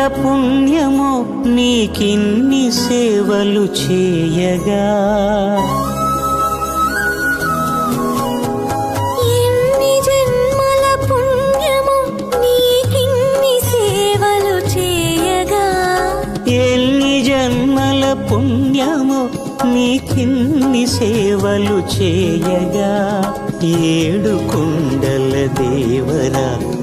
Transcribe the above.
జన్మల పుణ్యము నీకిన్ని సేవలు చేయగా. ఎన్ని జన్మల పుణ్యము నీకిన్ని సేవలు చేయగా. ఎన్ని జన్మల పుణ్యము నీకిన్ని సేవలు చేయగా. ఏడు కుండల దేవరా